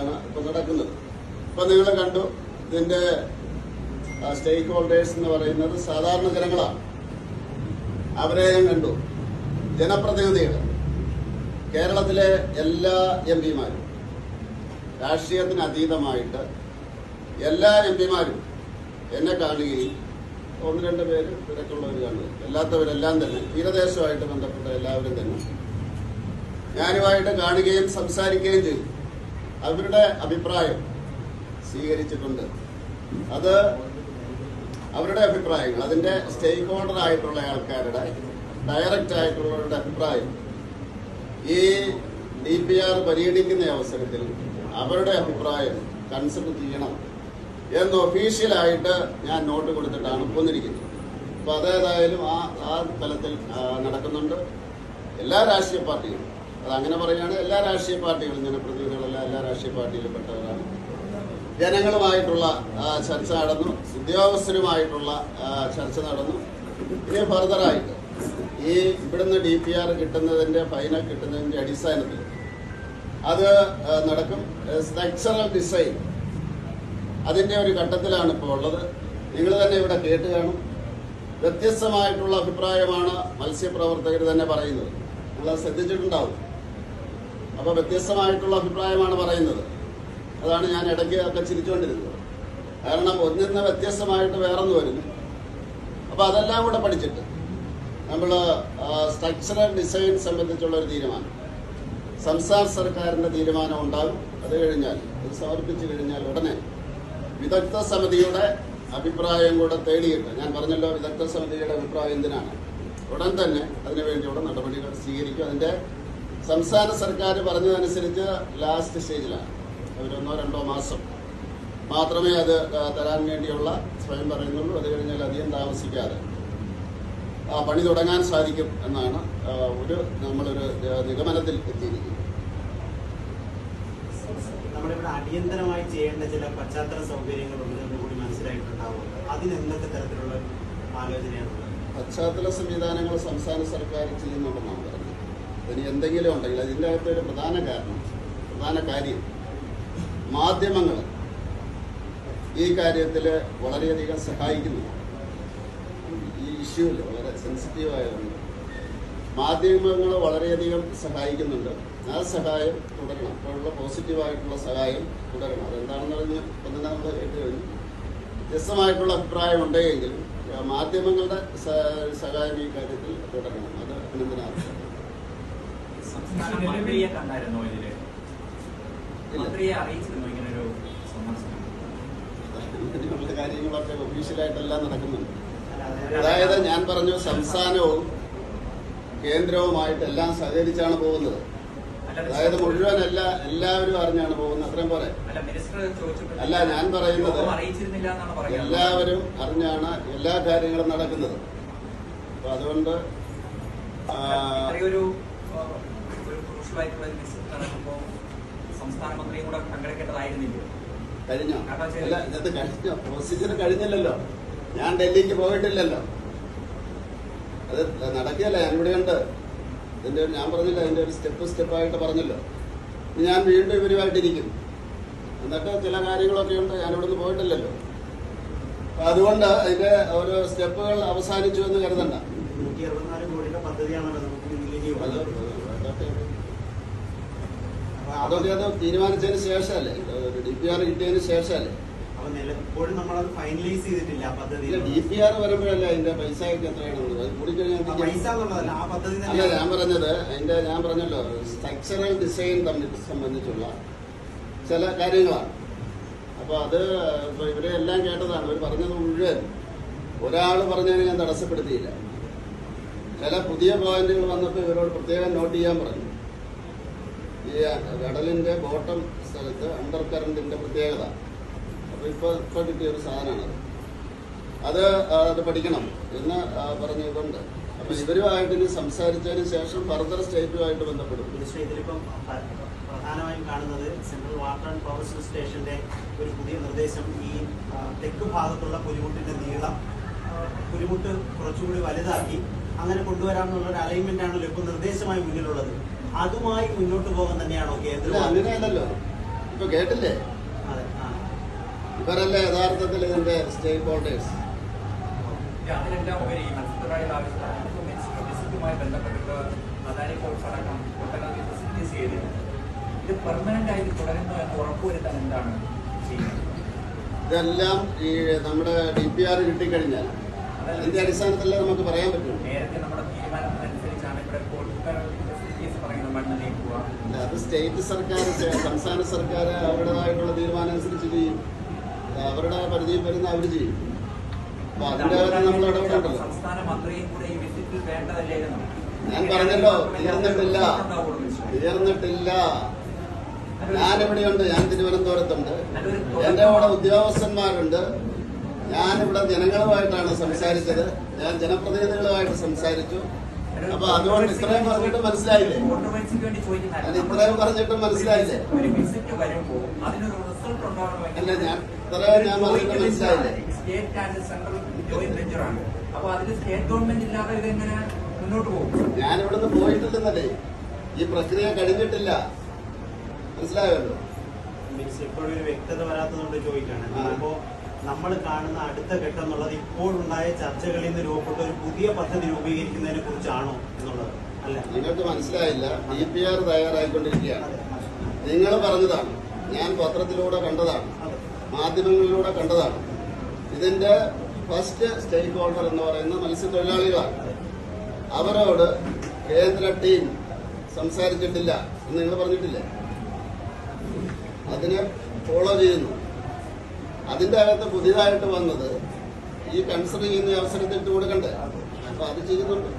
ആണ് ഇപ്പൊ നടക്കുന്നത്. ഇപ്പൊ നിങ്ങൾ കണ്ടു ഇതിന്റെ സ്റ്റേക്ക് ഹോൾഡേഴ്സ് എന്ന് പറയുന്നത് സാധാരണ ജനങ്ങളാണ്. അവരെ ഞാൻ കണ്ടു. ജനപ്രതിനിധികൾ കേരളത്തിലെ എല്ലാ എം പിമാരും രാഷ്ട്രീയത്തിന് അതീതമായിട്ട് എല്ലാ എം പിമാരും എന്നെ കാണുകയും ഒന്ന് രണ്ട് പേര് തിരക്കുള്ളവർ കാണുക. അല്ലാത്തവരെല്ലാം തന്നെ തീരദേശവുമായിട്ട് ബന്ധപ്പെട്ട എല്ലാവരും തന്നെ ഞാനുമായിട്ട് കാണുകയും സംസാരിക്കുകയും ചെയ്തു. അവരുടെ അഭിപ്രായം സ്വീകരിച്ചിട്ടുണ്ട്. അത് അവരുടെ അഭിപ്രായങ്ങൾ അതിന്റെ സ്റ്റേക്ക് ഹോൾഡർ ആയിട്ടുള്ള ആൾക്കാരുടെ ഡയറക്റ്റ് ആയിട്ടുള്ളവരുടെ അഭിപ്രായം. ഈ ഡി പി ആർ പരിഗണിക്കുന്ന അവസരത്തിൽ അവരുടെ അഭിപ്രായം കൺസിഡർ ചെയ്യണം എന്ന് ഒഫീഷ്യലായിട്ട് ഞാൻ നോട്ട് കൊടുത്തിട്ടാണ് പോന്നിരിക്കുന്നത്. അപ്പൊ അതേതായാലും ആ ആ തലത്തിൽ നടക്കുന്നുണ്ട്. എല്ലാ രാഷ്ട്രീയ പാർട്ടികളും അത് അങ്ങനെ പറയുകയാണ് എല്ലാ രാഷ്ട്രീയ പാർട്ടികളും ജനപ്രതിനിധികളല്ല എല്ലാ രാഷ്ട്രീയ പാർട്ടിയിലും പെട്ടവരാണ് ജനങ്ങളുമായിട്ടുള്ള ചർച്ച നടന്നു. ഉദ്യോഗസ്ഥരുമായിട്ടുള്ള ചർച്ച നടന്നു. ഇനി ഫർദറായിട്ട് ഈ ഇവിടുന്ന് ഡി പി ആർ കിട്ടുന്നതിന്റെ ഫൈനൽ കിട്ടുന്നതിന്റെ അടിസ്ഥാനത്തിൽ അത് നടക്കും. സ്ട്രക്ചറൽ ഡിസൈൻ അതിന്റെ ഒരു ഘട്ടത്തിലാണ് ഇപ്പോൾ ഉള്ളത്. നിങ്ങൾ തന്നെ ഇവിടെ കേട്ട് കാണും. വ്യത്യസ്തമായിട്ടുള്ള അഭിപ്രായമാണ് മത്സ്യപ്രവർത്തകർ തന്നെ പറയുന്നത്. നിങ്ങൾ ശ്രദ്ധിച്ചിട്ടുണ്ടാവും. അപ്പൊ വ്യത്യസ്തമായിട്ടുള്ള അഭിപ്രായമാണ് പറയുന്നത്. അതാണ് ഞാൻ ഇടയ്ക്ക് ഒക്കെ ചിരിച്ചുകൊണ്ടിരുന്നത് കാരണം ഒന്നിന്ന് നിന്ന് വ്യത്യസ്തമായിട്ട് വേറൊന്ന് വരുന്നു അപ്പൊ അതെല്ലാം കൂടെ പഠിച്ചിട്ട് നമ്മൾ സ്ട്രക്ചറൽ ഡിസൈൻ സംബന്ധിച്ചുള്ള ഒരു തീരുമാനം. സംസ്ഥാന സർക്കാരിന്റെ തീരുമാനം ഉണ്ടാകും. അത് കഴിഞ്ഞാൽ ഇത് സമർപ്പിച്ചു കഴിഞ്ഞാൽ ഉടനെ വിദഗ്ധ സമിതിയുടെ അഭിപ്രായം കൂടെ തേടിയിട്ട് ഞാൻ പറഞ്ഞല്ലോ വിദഗ്ധ സമിതിയുടെ അഭിപ്രായം എന്തിനാണ്? ഉടൻ തന്നെ അതിനുവേണ്ടിയുള്ള നടപടികൾ സ്വീകരിക്കും. അതിന്റെ സംസ്ഥാന സർക്കാർ പറഞ്ഞതനുസരിച്ച് ലാസ്റ്റ് സ്റ്റേജിലാണ് അവരൊന്നോ രണ്ടോ മാസം മാത്രമേ അത് തരാൻ വേണ്ടിയുള്ള സ്വയം പറയുന്നുള്ളൂ. അത് കഴിഞ്ഞാൽ അധികം താമസിക്കാതെ. ആ പണി തുടങ്ങാൻ സാധിക്കും എന്നാണ് ഒരു നമ്മളൊരു നിഗമനത്തിൽ എത്തിയിരിക്കുന്നത്. നമ്മളിവിടെ അടിയന്തരമായി ചെയ്യേണ്ട ചില പശ്ചാത്തല സൗകര്യങ്ങളുണ്ട് എന്ന് കൂടി മനസ്സിലായിട്ടുണ്ടാവും. അതിന് എന്തൊക്കെ തരത്തിലുള്ള പശ്ചാത്തല സംവിധാനങ്ങൾ സംസ്ഥാന സർക്കാർ ചെയ്യുന്നുണ്ടെന്നാണ് പറഞ്ഞത്. അതിന് എന്തെങ്കിലും ഉണ്ടെങ്കിൽ അതിന്റെ അകത്ത് ഒരു പ്രധാന കാരണം പ്രധാന കാര്യം മാധ്യമങ്ങൾ ഈ കാര്യത്തിൽ വളരെയധികം സഹായിക്കുന്നു. ഈ ഇഷ്യൂവിൽ വളരെ സെൻസിറ്റീവായതുകൊണ്ട് മാധ്യമങ്ങൾ വളരെയധികം സഹായിക്കുന്നുണ്ട്. ആ സഹായം തുടരണം. അപ്പോഴുള്ള പോസിറ്റീവായിട്ടുള്ള സഹായം തുടരണം. അതെന്താണെന്ന് പറഞ്ഞ് ഒന്ന് നമ്മൾ കേട്ട് കഴിഞ്ഞു. വ്യത്യസ്തമായിട്ടുള്ള അഭിപ്രായം ഉണ്ടെങ്കിലും മാധ്യമങ്ങളുടെ സഹായം ഈ കാര്യത്തിൽ തുടരണം. അത് അഭിനന്ദനാർഹമാണ് സംസ്ഥാന മന്ത്രിയെ കണ്ടായിരുന്നോ ഇതിൽ. മന്ത്രിയെ അറിയിച്ചിരുന്നു ഇങ്ങനൊരു സന്ദർശനം അങ്ങനെയുള്ള കാര്യങ്ങളൊക്കെ ഒഫീഷ്യലായിട്ടെല്ലാം നടക്കുന്നുണ്ട് അതായത് ഞാൻ പറഞ്ഞു സംസ്ഥാനവും കേന്ദ്രവുമായിട്ട് എല്ലാം സഹകരിച്ചാണ് പോകുന്നത്. അതായത് മുഴുവൻ എല്ലാ എല്ലാവരും അറിഞ്ഞാണ് പോകുന്നത്. അത്രയും പോലെ അല്ല ഞാൻ പറയുന്നത് അറിയിച്ചിരുന്നില്ല എന്നാണ് പറയുന്നത്. എല്ലാവരും അറിഞ്ഞാണ് എല്ലാ കാര്യങ്ങളും നടക്കുന്നത്. അപ്പൊ അതുകൊണ്ട് ആ, ഇത്രയൊരു ആ, ഒരു വിസിറ്റ് നടക്കുമ്പോൾ സംസ്ഥാന മന്ത്രിയും കൂടെ പങ്കെടുക്കേണ്ടതായിരുന്നില്ല കഴിഞ്ഞോ അല്ല ഇന്നത്തെ കഴിഞ്ഞോ? പ്രൊസീജിയർ കഴിഞ്ഞില്ലല്ലോ. ഞാൻ ഡൽഹിക്ക് പോയിട്ടില്ലല്ലോ. അത് നടക്കുകയല്ല ഞാൻ ഇവിടെ ഉണ്ട്. ഇതിന്റെ ഒരു- ഞാൻ പറഞ്ഞില്ല അതിന്റെ ഒരു സ്റ്റെപ്പ് സ്റ്റെപ്പായിട്ട് പറഞ്ഞല്ലോ. ഞാൻ വീണ്ടും ഇവരുമായിട്ടിരിക്കും എന്നിട്ട് ചില കാര്യങ്ങളൊക്കെ ഉണ്ട് ഞാൻ ഇവിടുന്ന് പോയിട്ടില്ലല്ലോ. അപ്പൊ അതുകൊണ്ട് അതിന്റെ ഓരോ സ്റ്റെപ്പുകൾ അവസാനിച്ചു എന്ന് കരുതണ്ട. നൂറ്റി അറുപത്തിനാല് കോടിയുടെ പദ്ധതിയാണല്ലോ നമുക്ക് മുന്നിലേക്ക് അത് തീരുമാനിച്ചതിന് ശേഷമല്ലേ? ഡി പി ആർ കിട്ടിയതിന് ശേഷമല്ലേ? നമ്മളത് ഫൈനലൈസ് ചെയ്തിട്ടില്ല പദ്ധതി ഡി പി ആർ വരുമ്പോഴല്ലേ അതിന്റെ പൈസ എത്രയാണെന്നുള്ളത്? അത് കൂടിക്കഴിഞ്ഞാൽ ആ പൈസ എന്നുള്ളതല്ല ആ പദ്ധതി അല്ല ഞാൻ പറഞ്ഞത് അതിന്റെ ഞാൻ പറഞ്ഞല്ലോ സ്ട്രക്ചറൽ ഡിസൈൻ തമ്മിൽ സംബന്ധിച്ചുള്ള ചില കാര്യങ്ങളാണ്. അപ്പൊ അത് ഇവരെ എല്ലാം കേട്ടതാണ്. ഇവർ പറഞ്ഞത് മുഴുവൻ ഒരാൾ പറഞ്ഞതിന് ഞാൻ തടസ്സപ്പെടുത്തിയില്ല. ചില പുതിയ പോയിന്റുകൾ വന്നപ്പോൾ ഇവരോട് പ്രത്യേകം നോട്ട് ചെയ്യാൻ പറഞ്ഞു. ഈ കടലിന്റെ ബോട്ടം സ്ഥലത്ത് അണ്ടർ കറണ്ടിന്റെ പ്രത്യേകത. അപ്പൊ ഇപ്പൊ ഇപ്പൊ കിട്ടിയ ഒരു സാധനമാണ് അത്. അത് പഠിക്കണം എന്ന് പറഞ്ഞു പറഞ്ഞതുകൊണ്ട് അപ്പൊ ഇവരുമായിട്ട് ഇനി സംസാരിച്ചതിന് ശേഷം ഫർദർ സ്റ്റേറ്റുമായിട്ട് ബന്ധപ്പെടും. പ്രധാനമായും കാണുന്നത് സെൻട്രൽ വാട്ടർ ആൻഡ് പവർ സ്റ്റേഷന്റെ ഒരു പുതിയ നിർദ്ദേശം. ഈ തെക്ക് ഭാഗത്തുള്ള പുലിമുട്ടിന്റെ നീളം പുലിമുട്ട് കുറച്ചുകൂടി വലുതാക്കി അങ്ങനെ കൊണ്ടുവരാമെന്നുള്ള ഒരു അലൈൻമെന്റ് ആണല്ലോ ഇപ്പൊ നിർദ്ദേശമായി മുന്നിലുള്ളത്. അതുമായി മുന്നോട്ട് പോകാൻ തന്നെയാണോ കേന്ദ്രം അങ്ങനെയല്ലല്ലോ ഇപ്പൊ കേട്ടില്ലേ? അതെ ഇവരല്ലേ യഥാർത്ഥത്തിൽ ഇതിന്റെ സ്റ്റേക്ക് ഹോൾഡേഴ്സ്? അതിലെല്ലാം ഉപരി? ഈ മത്സ്യത്തൊഴിലാളികൾ ആവശ്യപ്പെട്ട വിസിറ്റുമായി ബന്ധപ്പെട്ടിട്ട് അദാനി കോഴ്സ് അടക്കം ഒട്ടനവധി ഫെസിലിറ്റീസ് ചെയ്തിട്ടുണ്ട് ഇത് പെർമനന്റ് ആയിട്ട് തുടരുന്നു എന്ന് ഉറപ്പുവരുത്താൻ എന്താണ് ചെയ്യുന്നത്? ഇതെല്ലാം ഈ നമ്മുടെ ഡി പി ആർ കിട്ടിക്കഴിഞ്ഞാൽ അതിന്റെ അടിസ്ഥാനത്തിലേ നമുക്ക് പറയാൻ പറ്റുള്ളൂ. നേരത്തെ നമ്മുടെ തീരുമാനത്തിനനുസരിച്ചാണ് ഇവിടെ ഫെസിലിറ്റീസ് പറയുന്നത് മണ്ണ് നീക്കുക അല്ല, അത് സ്റ്റേറ്റ് സർക്കാർ സംസ്ഥാന സർക്കാർ അവരുടേതായിട്ടുള്ള തീരുമാനം അനുസരിച്ച് ചെയ്യും. അവരുടെ പരിധിയിൽ വരുന്ന അവർ ചെയ്യും. അപ്പൊ അതിന്റെ കാര്യം നമ്മൾ ഇടപെടണ്ടല്ലോ ഞാൻ പറഞ്ഞല്ലോ തീർന്നിട്ടില്ല തീർന്നിട്ടില്ല ഞാനിവിടെയുണ്ട് ഞാൻ തിരുവനന്തപുരത്തുണ്ട്. എന്റെ കൂടെ ഉദ്യോഗസ്ഥന്മാരുണ്ട്. ഞാനിവിടെ ജനങ്ങളുമായിട്ടാണ് സംസാരിച്ചത്. ഞാൻ ജനപ്രതിനിധികളുമായിട്ട് സംസാരിച്ചു. അപ്പൊ അതുകൊണ്ട് ഇത്രയും പറഞ്ഞിട്ട് മനസ്സിലായില്ലേ? അല്ല ഇത്രയും പറഞ്ഞിട്ട് മനസ്സിലായില്ലേ? അല്ല ഞാൻ ഇത്രയും ഞാൻ പറഞ്ഞിട്ട് മനസ്സിലായില്ലേ? സ്റ്റേറ്റ് ആൻഡ് സെൻട്രൽ ജോയിന്റ് വെഞ്ചറാണ് അപ്പൊ അതിൽ സ്റ്റേറ്റ് ഗവൺമെന്റ് ഇല്ലാതെ ഇതെങ്ങനെ മുന്നോട്ട് പോകും? ഞാൻ ഇവിടുന്ന് പോയിട്ടില്ലെന്നല്ലേ? ഈ പ്രക്രിയ കഴിഞ്ഞിട്ടില്ല. മനസ്സിലായല്ലോ? മീൻസ് ഇപ്പോഴും ഒരു വ്യക്തത വരാത്തതുകൊണ്ട് ചോദിക്കാണ്. ഇപ്പോ നമ്മൾ കാണുന്ന അടുത്ത ഘട്ടം എന്നുള്ളത് ഇപ്പോഴുണ്ടായ ചർച്ചകളിൽ നിന്ന് രൂപപ്പെട്ട ഒരു പുതിയ പദ്ധതി രൂപീകരിക്കുന്നതിനെ കുറിച്ചാണോ എന്നുള്ളത്. അല്ല? നിങ്ങൾക്ക് മനസ്സിലായില്ല. ഡി പി ആർ തയ്യാറായിക്കൊണ്ടിരിക്കുകയാണ്. നിങ്ങൾ പറഞ്ഞതാണ്. ഞാൻ പത്രത്തിലൂടെ കണ്ടതാണ്. മാധ്യമങ്ങളിലൂടെ കണ്ടതാണ്. ഇതിന്റെ ഫസ്റ്റ് സ്റ്റേക്ക് ഹോൾഡർ എന്ന് പറയുന്ന മത്സ്യത്തൊഴിലാളികളാണ്. അവരോട് കേന്ദ്ര ടീം സംസാരിച്ചിട്ടില്ല എന്ന് നിങ്ങൾ പറഞ്ഞിട്ടില്ലേ? അതിനെ ഫോളോ ചെയ്യുന്നു. അതിന്റെ അകത്ത് പുതിയതായിട്ട് വന്നത് ഈ കൺസിഡർ ചെയ്യുന്ന അവസരത്തിൽ കൊടുക്കണ്ടേ? അപ്പൊ അത് ചെയ്യുന്നുണ്ട്.